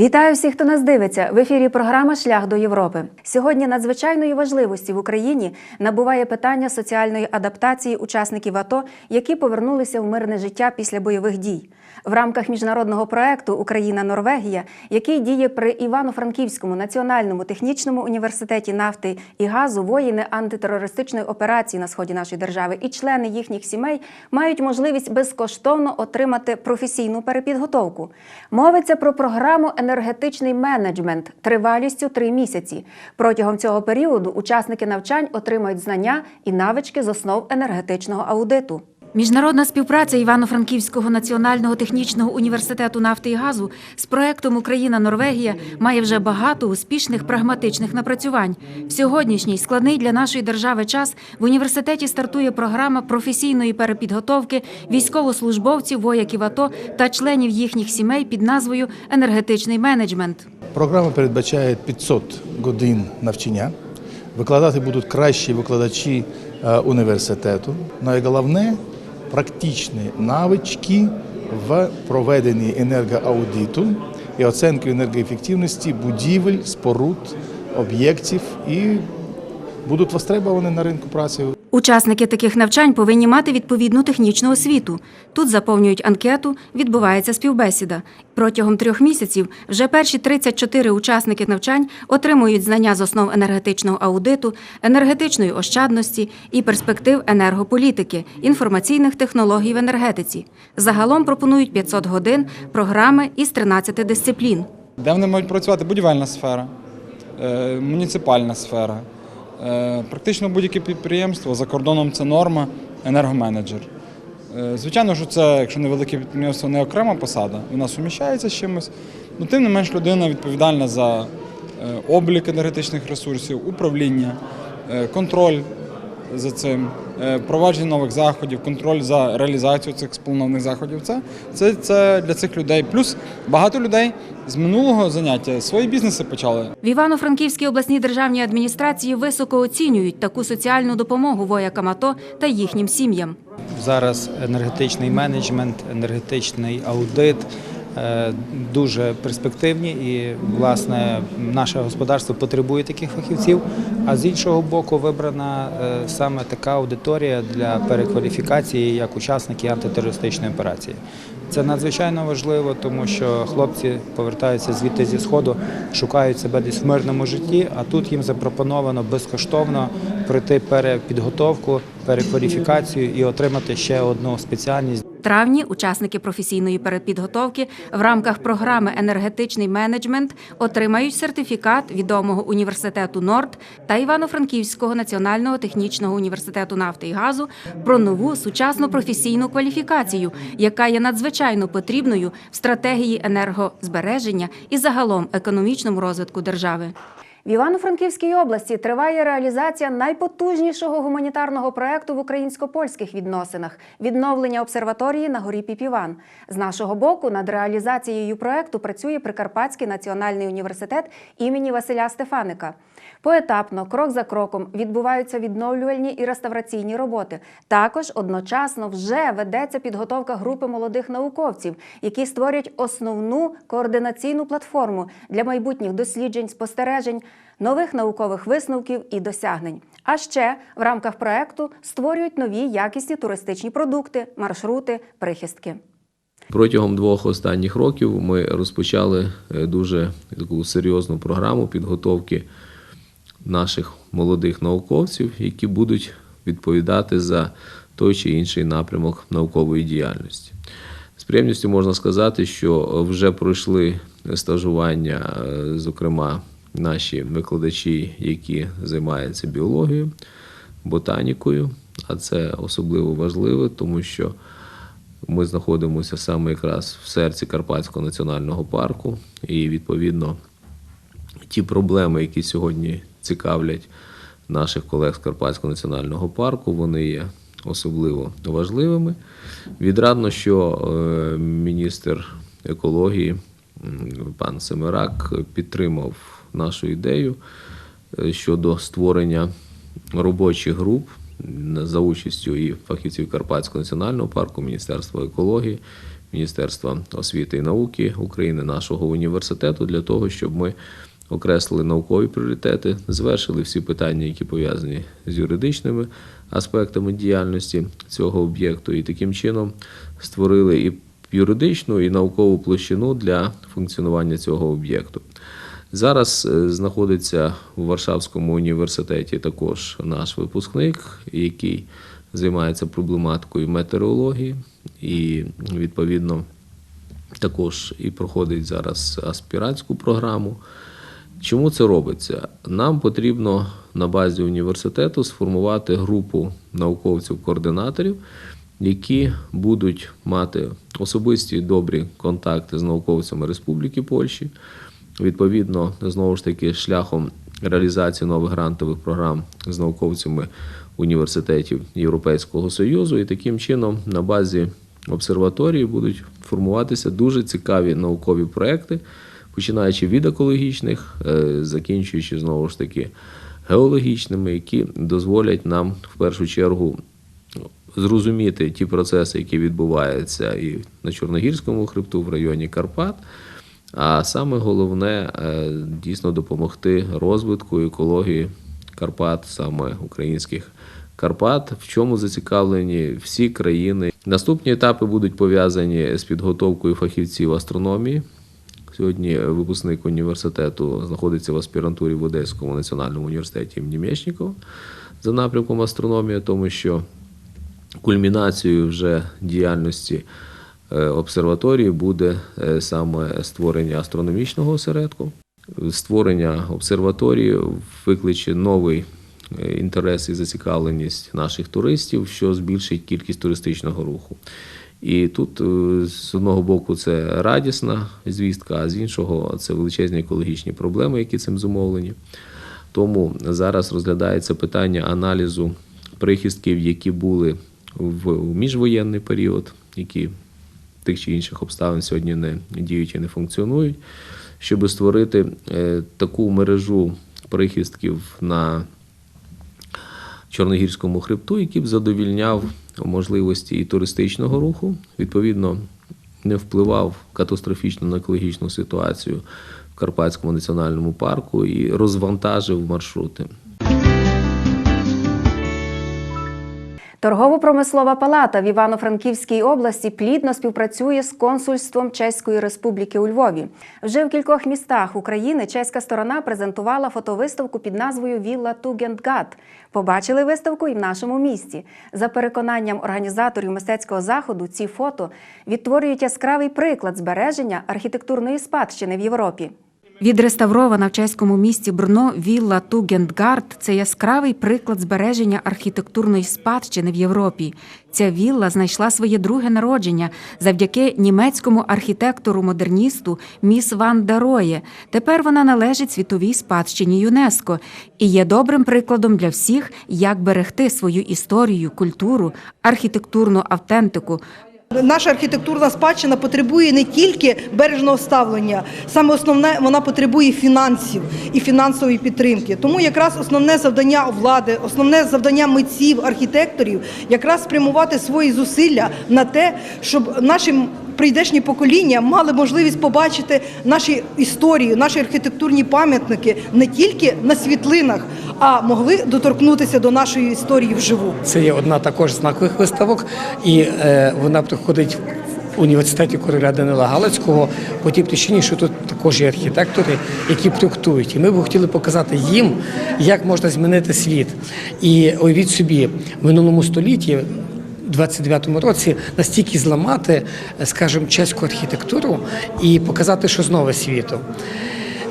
Вітаю всіх, хто нас дивиться. В ефірі програма Шлях до Європи. Сьогодні надзвичайної важливості в Україні набуває питання соціальної адаптації учасників АТО, які повернулися в мирне життя після бойових дій. В рамках міжнародного проекту Україна-Норвегія, який діє при Івано-Франківському національному технічному університеті нафти і газу, воїни антитерористичної операції на сході нашої держави і члени їхніх сімей мають можливість безкоштовно отримати професійну перепідготовку. Мовиться про програму енергетичний менеджмент тривалістю три місяці. Протягом цього періоду учасники навчань отримають знання і навички з основ енергетичного аудиту. Міжнародна співпраця Івано-Франківського національного технічного університету нафти і газу з проектом Україна-Норвегія має вже багато успішних прагматичних напрацювань. В сьогоднішній складний для нашої держави час в університеті стартує програма професійної перепідготовки військовослужбовців, вояків АТО та членів їхніх сімей під назвою енергетичний менеджмент. Програма передбачає 500 годин навчання. Викладати будуть кращі викладачі е, університету. Найголовне практичні навички в проведенні енергоаудиту і оцінки енергоефективності будівель, споруд, об'єктів і будуть востребовані на ринку праці. Учасники таких навчань повинні мати відповідну технічну освіту. Тут заповнюють анкету, відбувається співбесіда. Протягом трьох місяців вже перші 34 учасники навчань отримують знання з основ енергетичного аудиту, енергетичної ощадності і перспектив енергополітики, інформаційних технологій в енергетиці. Загалом пропонують 500 годин програми із 13 дисциплін. Де вони мають працювати? Будівельна сфера, е, муніципальна сфера, практично будь-яке підприємство. За кордоном це норма, енергоменеджер. Е, Звичайно, що це, якщо невелике підприємство, не окрема посада, вона суміщається з чимось. Ну, тим не менш, людина відповідальна за е, облік енергетичних ресурсів, управління, е, контроль за цим, е, впровадження нових заходів, контроль за реалізацію цих спланованих заходів. Це, це, це для цих людей. Плюс багато людей з минулого заняття свої бізнеси почали. В Івано-Франківській обласній державній адміністрації високо оцінюють таку соціальну допомогу воякам АТО та їхнім сім'ям. Зараз енергетичний менеджмент, енергетичний аудит дуже перспективні і власне наше господарство потребує таких фахівців. А з іншого боку, вибрана е, саме така аудиторія для перекваліфікації як учасники антитерористичної операції. Це надзвичайно важливо, тому що хлопці повертаються звідти зі сходу, шукають себе десь в мирному житті, а тут їм запропоновано безкоштовно пройти перепідготовку, перекваліфікацію і отримати ще одну спеціальність. Травні учасники професійної передпідготовки в рамках програми Енергетичний менеджмент отримають сертифікат відомого університету Норд та Івано-Франківського національного технічного університету нафти і газу про нову сучасну професійну кваліфікацію, яка є надзвичайно потрібною в стратегії енергозбереження і загалом економічному розвитку держави. В Івано-Франківській області триває реалізація найпотужнішого гуманітарного проекту в українсько-польських відносинах відновлення обсерваторії на горі Піпіван. З нашого боку над реалізацією проекту працює Прикарпатський національний університет імені Василя Стефаника. Поетапно, крок за кроком, відбуваються відновлювальні і реставраційні роботи. Також одночасно вже ведеться підготовка групи молодих науковців, які створять основну координаційну платформу для майбутніх досліджень, спостережень, нових наукових висновків і досягнень. А ще в рамках проекту створюють нові якісні туристичні продукти, маршрути, прихистки. Протягом двох останніх років ми розпочали е, дуже таку серйозну програму підготовки наших молодих науковців, які будуть відповідати за той чи інший напрямок наукової діяльності. З приємністю можна сказати, що вже пройшли стажування, е, зокрема, наші викладачі, які займаються біологією, ботанікою, а це особливо важливо, тому що ми знаходимося саме якраз в серці Карпатського національного парку, і відповідно ті проблеми, які сьогодні цікавлять наших колег з Карпатського національного парку, вони є особливо важливими. Відрадно, що е, міністр екології пан Семерак підтримав нашу ідею е, щодо створення робочих груп за участю і фахівців Карпатського національного парку, Міністерства екології, Міністерства освіти і науки України, нашого університету, для того, щоб ми окреслили наукові пріоритети, завершили всі питання, які пов'язані з юридичними аспектами діяльності цього об'єкту, і таким чином створили і юридичну, і наукову площину для функціонування цього об'єкту. Зараз е, знаходиться у Варшавському університеті також наш випускник, який займається проблематикою метеорології, і відповідно також і проходить зараз аспірантську програму. Чому це робиться? Нам потрібно на базі університету сформувати групу науковців-координаторів, які будуть мати особисті добрі контакти з науковцями Республіки Польщі. Відповідно, знову ж таки, шляхом реалізації нових грантових програм з науковцями університетів Європейського Союзу, і таким чином на базі обсерваторії будуть формуватися дуже цікаві наукові проекти, починаючи від екологічних, е, закінчуючи знову ж таки геологічними, які дозволять нам в першу чергу зрозуміти ті процеси, які відбуваються і на Чорногірському хребту, в районі Карпат. А саме головне е, дійсно допомогти розвитку екології Карпат, саме українських Карпат, в чому зацікавлені всі країни. Наступні етапи будуть пов'язані з підготовкою фахівців астрономії. Сьогодні випускник університету знаходиться в аспірантурі в Одеському національному університеті імені Мєчнікова за напрямком астрономія, тому що кульмінацією вже діяльності обсерваторії буде е, саме створення астрономічного осередку. Створення обсерваторії викличе новий е, інтерес і зацікавленість наших туристів, що збільшить кількість туристичного руху. І тут е, з одного боку це радісна звістка, а з іншого це величезні екологічні проблеми, які цим зумовлені. Тому зараз розглядається питання аналізу прихистків, які були в міжвоєнний період, які тих чи інших обставин сьогодні не діють і не функціонують, щоб створити е, таку мережу прихистків на Чорногірському хребту, який б задовільняв можливості і туристичного руху, відповідно, не впливав катастрофічно на екологічну ситуацію в Карпатському національному парку і розвантажив маршрути. Торгово-промислова палата в Івано-Франківській області плідно співпрацює з консульством Чеської Республіки у Львові. Вже в кількох містах України чеська сторона презентувала фотовиставку під назвою Вілла Тугендгат. Побачили виставку і в нашому місті. За переконанням організаторів мистецького заходу, ці фото відтворюють яскравий приклад збереження архітектурної спадщини в Європі. Відреставрована в чеському місті Брно вілла Тугендгард – це яскравий приклад збереження архітектурної спадщини в Європі. Ця вілла знайшла своє друге народження завдяки німецькому архітектору-модерністу Міс Ван Дароє. Тепер вона належить світовій спадщині ЮНЕСКО і є добрим прикладом для всіх, як берегти свою історію, культуру, архітектурну автентику, Наша архітектурна спадщина потребує не тільки бережного ставлення, саме основне вона потребує фінансів і фінансової підтримки. Тому якраз основне завдання влади, основне завдання митців, архітекторів якраз спрямувати свої зусилля на те, щоб наші прийдешні покоління мали можливість побачити наші історії, наші архітектурні пам'ятники не тільки на світлинах, а могли доторкнутися до нашої історії вживу. Це є одна також знакових виставок, і е, вона проходить в університеті короля Данила Галицького по тій причині, що тут також є архітектори, які проєктують. І ми б хотіли показати їм, як можна змінити світ. І уявіть собі, в минулому столітті. 29-му році настільки зламати, е, скажімо, чеську архітектуру і показати, що знову світу.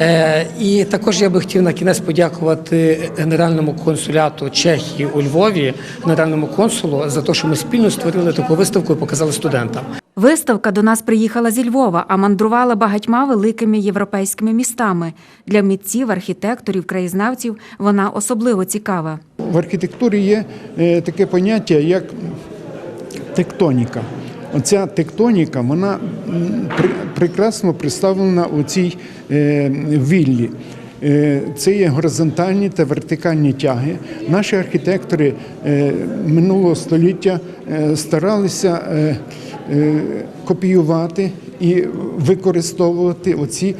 Е, і також я би хотів на кінець подякувати Генеральному консуляту Чехії у Львові, генеральному консулу, за те, що ми спільно створили таку виставку і показали студентам. Виставка до нас приїхала зі Львова, а мандрувала багатьма великими європейськими містами. Для митців, архітекторів, краєзнавців вона особливо цікава. В архітектурі є е, таке поняття, як тектоніка. Оця тектоніка, вона прекрасно представлена у цій е, віллі. Е, Це є горизонтальні та вертикальні тяги. Наші архітектори е, минулого століття старалися копіювати і використовувати оці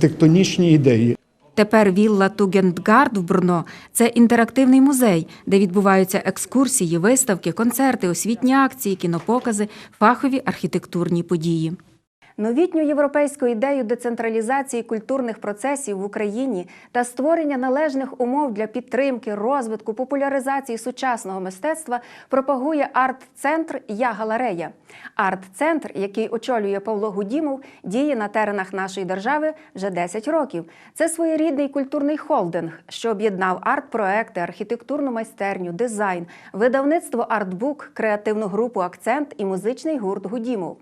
тектонічні ідеї. Тепер вілла Тугендгард в Брно це інтерактивний музей, де відбуваються екскурсії, виставки, концерти, освітні акції, кінопокази, фахові архітектурні події. Новітню європейську ідею децентралізації культурних процесів в Україні та створення належних умов для підтримки, розвитку, популяризації сучасного мистецтва пропагує арт-центр Я галерея. Арт-центр, який очолює Павло Гудімов, діє на теренах нашої держави вже 10 років. Це своєрідний культурний холдинг, що об'єднав арт-проекти, архітектурну майстерню, дизайн, видавництво артбук, креативну групу Акцент і музичний гурт Гудімов.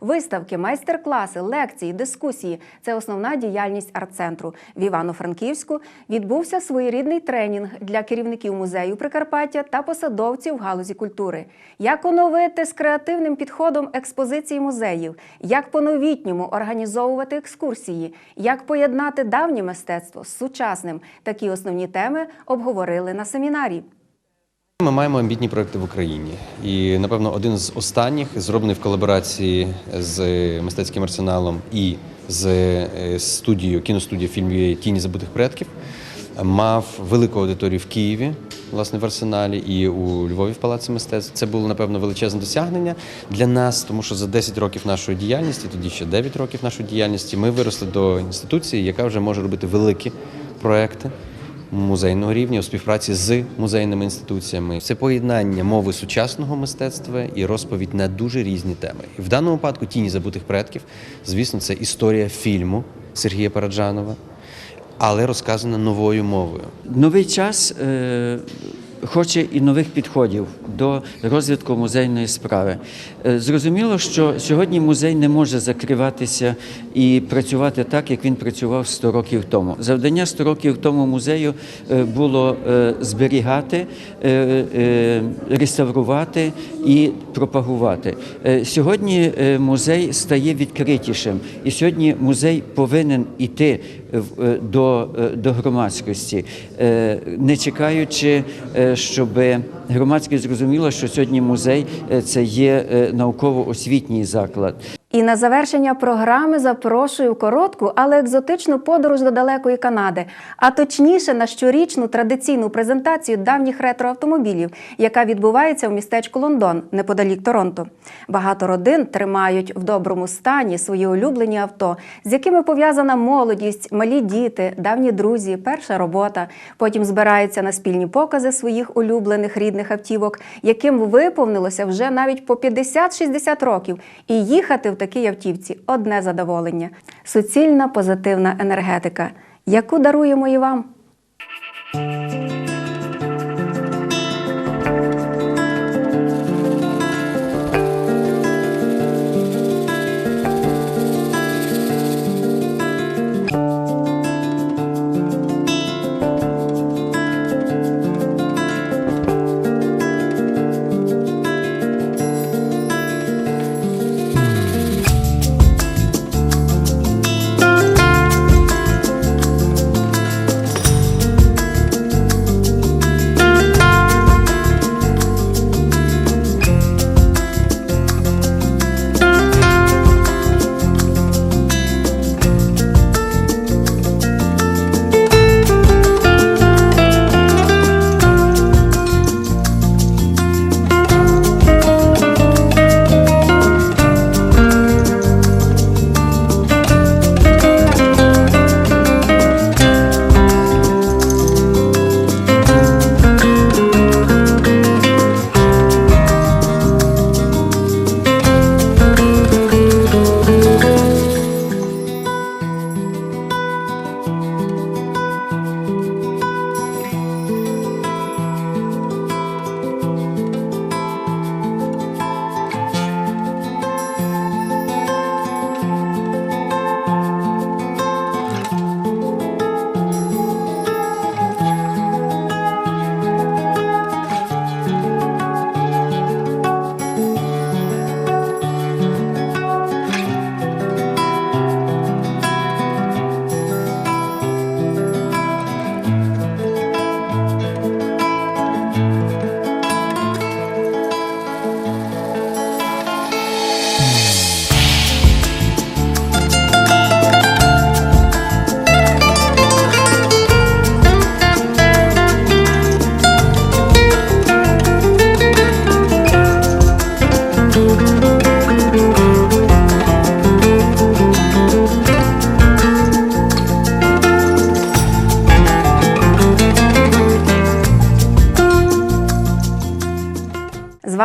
Виставки, майстер-класи, лекції, дискусії це основна діяльність арт-центру. В Івано-Франківську відбувся своєрідний тренінг для керівників музею Прикарпаття та посадовців в галузі культури. Як оновити з креативним підходом експозиції музеїв, як по-новітньому організовувати екскурсії, як поєднати давнє мистецтво з сучасним. Такі основні теми обговорили на семінарі. Ми маємо амбітні проекти в Україні, і напевно один з останніх зроблений в колаборації з мистецьким арсеналом і з е, студією кіностудією фільмів Тіні забутих предків. Мав велику аудиторію в Києві, власне, в арсеналі, і у Львові в Палаці мистецтв. Це було напевно величезне досягнення для нас, тому що за 10 років нашої діяльності, тоді ще 9 років нашої діяльності, ми виросли до інституції, яка вже може робити великі проекти музейного рівня у співпраці з музейними інституціями. Це поєднання мови сучасного мистецтва і розповідь на дуже різні теми. І в даному випадку тіні забутих предків, звісно, це історія фільму Сергія Параджанова, але розказана новою мовою. Новий час е, хоче і нових підходів до розвитку музейної справи. Е, зрозуміло, що сьогодні музей не може закриватися і працювати так, як він працював 100 років тому. Завдання 100 років тому музею е, було е, зберігати, реставрувати і пропагувати. Сьогодні музей стає відкритішим, і сьогодні музей повинен іти до, е, до громадськості, е, не чекаючи, е, щоб громадськість зрозуміла, що сьогодні музей е, це є е, науково-освітній заклад. І на завершення програми запрошую коротку, але екзотичну подорож до далекої Канади, а точніше на щорічну традиційну презентацію давніх ретроавтомобілів, яка відбувається в містечку Лондон, неподалік Торонто. Багато родин тримають в доброму стані свої улюблені авто, з якими пов'язана молодість, малі діти, давні друзі, перша робота. Потім збираються на спільні покази своїх улюблених рідних автівок, яким виповнилося вже навіть по 50-60 років, і їхати в такій автівці одне задоволення. Суцільна позитивна енергетика, яку даруємо і вам.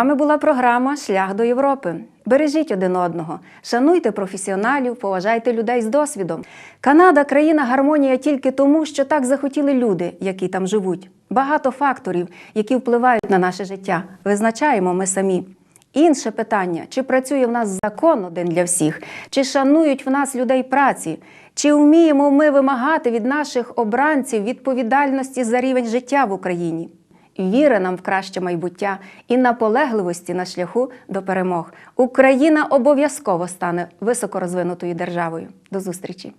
Вами була програма Шлях до Європи. Бережіть один одного, шануйте професіоналів, поважайте людей з досвідом. Канада країна гармонія тільки тому, що так захотіли люди, які там живуть. Багато факторів, які впливають на наше життя, визначаємо ми самі. Інше питання: чи працює в нас закон один для всіх, чи шанують в нас людей праці, чи вміємо ми вимагати від наших обранців відповідальності за рівень життя в Україні? Віри нам в краще майбуття і наполегливості на шляху до перемог. Україна обов'язково стане високорозвинутою державою. До зустрічі!